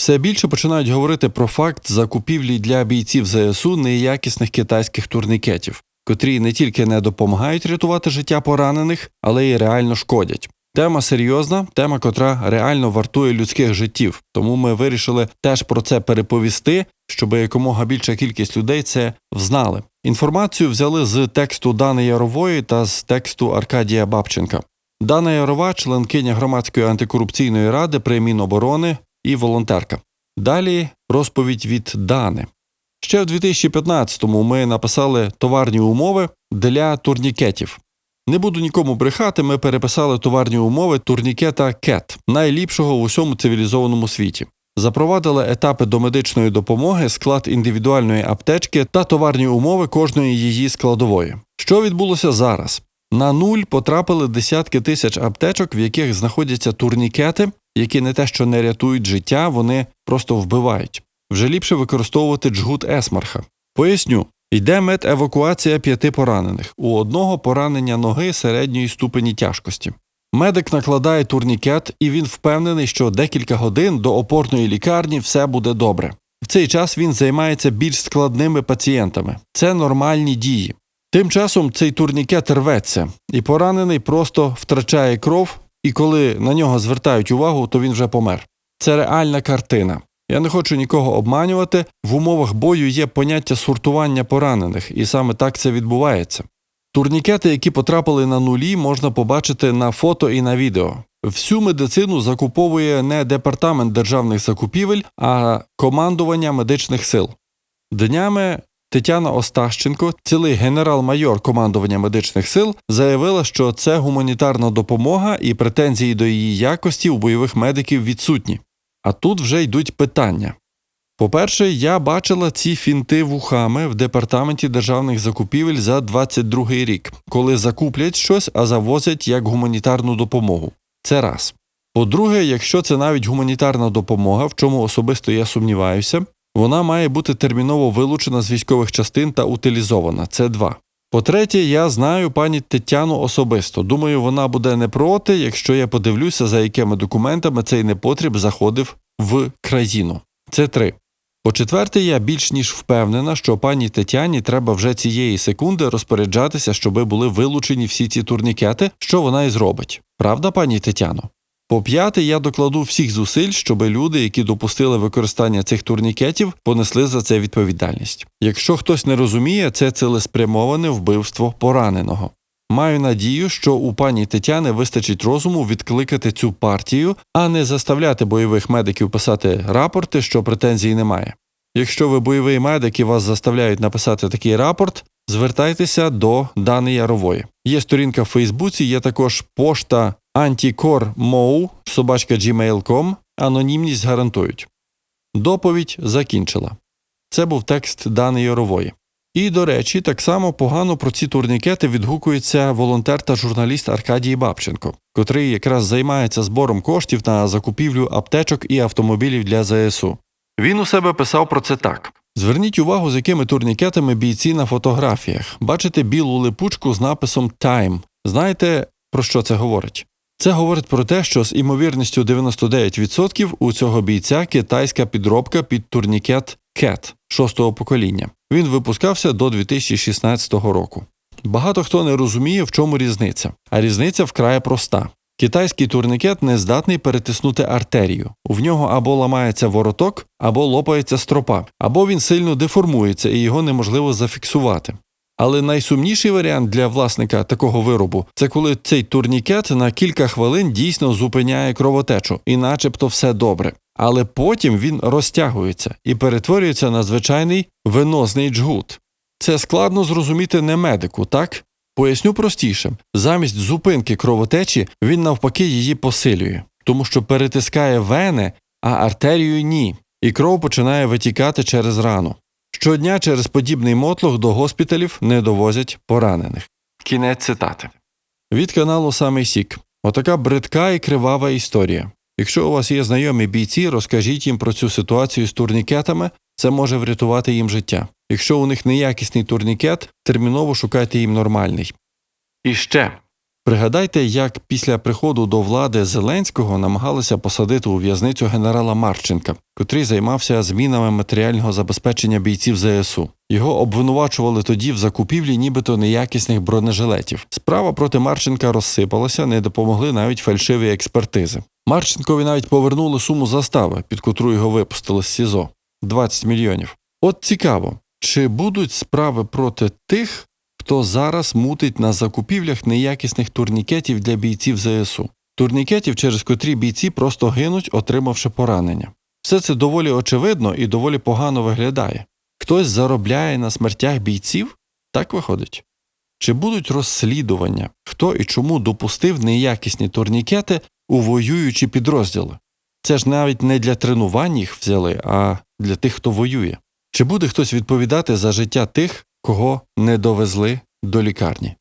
Все більше починають говорити про факт закупівлі для бійців ЗСУ неякісних китайських турнікетів, котрі не тільки не допомагають рятувати життя поранених, але й реально шкодять. Тема серйозна, тема, котра реально вартує людських життів. Тому ми вирішили теж про це переповісти, щоб якомога більша кількість людей це взнали. Інформацію взяли з тексту Дани Ярової та з тексту Аркадія Бабченка. Дана Ярова, членкиня громадської антикорупційної ради при Міноборони і волонтерка. Далі розповідь від Дани. Ще в 2015-му ми написали товарні умови для турнікетів. Не буду нікому брехати, ми переписали товарні умови турнікета КЕТ, найліпшого в усьому цивілізованому світі. Запровадили етапи до медичної допомоги, склад індивідуальної аптечки та товарні умови кожної її складової. Що відбулося зараз? На нуль потрапили десятки тисяч аптечок, в яких знаходяться турнікети, які не те, що не рятують життя, вони просто вбивають. Вже ліпше використовувати джгут Есмарха. Поясню. Йде медевакуація п'яти поранених. У одного поранення ноги середньої ступені тяжкості. Медик накладає турнікет, і він впевнений, що декілька годин до опорної лікарні все буде добре. В цей час він займається більш складними пацієнтами. Це нормальні дії. Тим часом цей турнікет рветься, і поранений просто втрачає кров, і коли на нього звертають увагу, то він вже помер. Це реальна картина. Я не хочу нікого обманювати. В умовах бою є поняття сортування поранених, і саме так це відбувається. Турнікети, які потрапили на нулі, можна побачити на фото і на відео. Всю медицину закуповує не департамент державних закупівель, а командування медичних сил. Днями Тетяна Остащенко, цілий генерал-майор командування медичних сил, заявила, що це гуманітарна допомога і претензії до її якості у бойових медиків відсутні. А тут вже йдуть питання. По-перше, я бачила ці фінти вухами в департаменті державних закупівель за 22 рік, коли закуплять щось, а завозять як гуманітарну допомогу. Це раз. По-друге, якщо це навіть гуманітарна допомога, в чому особисто я сумніваюся, вона має бути терміново вилучена з військових частин та утилізована. Це два. По-третє, я знаю пані Тетяну особисто. Думаю, вона буде не проти, якщо я подивлюся, за якими документами цей непотріб заходив в країну. Це три. По-четверте, я більш ніж впевнена, що пані Тетяні треба вже цієї секунди розпоряджатися, щоби були вилучені всі ці турнікети, що вона і зробить. Правда, пані Тетяно? По п'яте, я докладу всіх зусиль, щоб люди, які допустили використання цих турнікетів, понесли за це відповідальність. Якщо хтось не розуміє, це цілеспрямоване вбивство пораненого. Маю надію, що у пані Тетяни вистачить розуму відкликати цю партію, а не заставляти бойових медиків писати рапорти, що претензій немає. Якщо ви бойовий медик і вас заставляють написати такий рапорт, звертайтеся до Дани Ярової. Є сторінка в Фейсбуці, є також пошта gmail.com, анонімність гарантують. Доповідь закінчила. Це був текст Дани Ярової. І, до речі, так само погано про ці турнікети відгукується волонтер та журналіст Аркадій Бабченко, котрий якраз займається збором коштів на закупівлю аптечок і автомобілів для ЗСУ. Він у себе писав про це так: зверніть увагу, з якими турнікетами бійці на фотографіях. Бачите білу липучку з написом Time. Знаєте, про що це говорить? Це говорить про те, що з імовірністю 99% у цього бійця китайська підробка під турнікет CAT шостого покоління. Він випускався до 2016 року. Багато хто не розуміє, в чому різниця, а різниця вкрай проста. Китайський турнікет не здатний перетиснути артерію. В нього або ламається вороток, або лопається стропа, або він сильно деформується і його неможливо зафіксувати. Але найсумніший варіант для власника такого виробу це коли цей турнікет на кілька хвилин дійсно зупиняє кровотечу, і начебто все добре. Але потім він розтягується і перетворюється на звичайний венозний джгут. Це складно зрозуміти не медику, так? Поясню простіше: замість зупинки кровотечі він навпаки її посилює, тому що перетискає вени, а артерію ні, і кров починає витікати через рану. Щодня через подібний мотлох до госпіталів не довозять поранених. Кінець цитати. Від каналу Самий Сік. Отака бридка і кривава історія. Якщо у вас є знайомі бійці, розкажіть їм про цю ситуацію з турнікетами, це може врятувати їм життя. Якщо у них неякісний турнікет, терміново шукайте їм нормальний. І ще Пригадайте, як після приходу до влади Зеленського намагалися посадити у в'язницю генерала Марченка, котрий займався змінами матеріального забезпечення бійців ЗСУ. Його обвинувачували тоді в закупівлі нібито неякісних бронежилетів. Справа проти Марченка розсипалася, не допомогли навіть фальшиві експертизи. Марченкові навіть повернули суму застави, під котру його випустили з СІЗО 20 мільйонів. От цікаво, чи будуть справи проти тих, хто зараз мутить на закупівлях неякісних турнікетів для бійців ЗСУ. Турнікетів, через котрі бійці просто гинуть, отримавши поранення. Все це доволі очевидно і доволі погано виглядає. Хтось заробляє на смертях бійців? Так виходить. Чи будуть розслідування, хто і чому допустив неякісні турнікети у воюючі підрозділи? Це ж навіть не для тренувань їх взяли, а для тих, хто воює. Чи буде хтось відповідати за життя тих, кого не довезли до лікарні?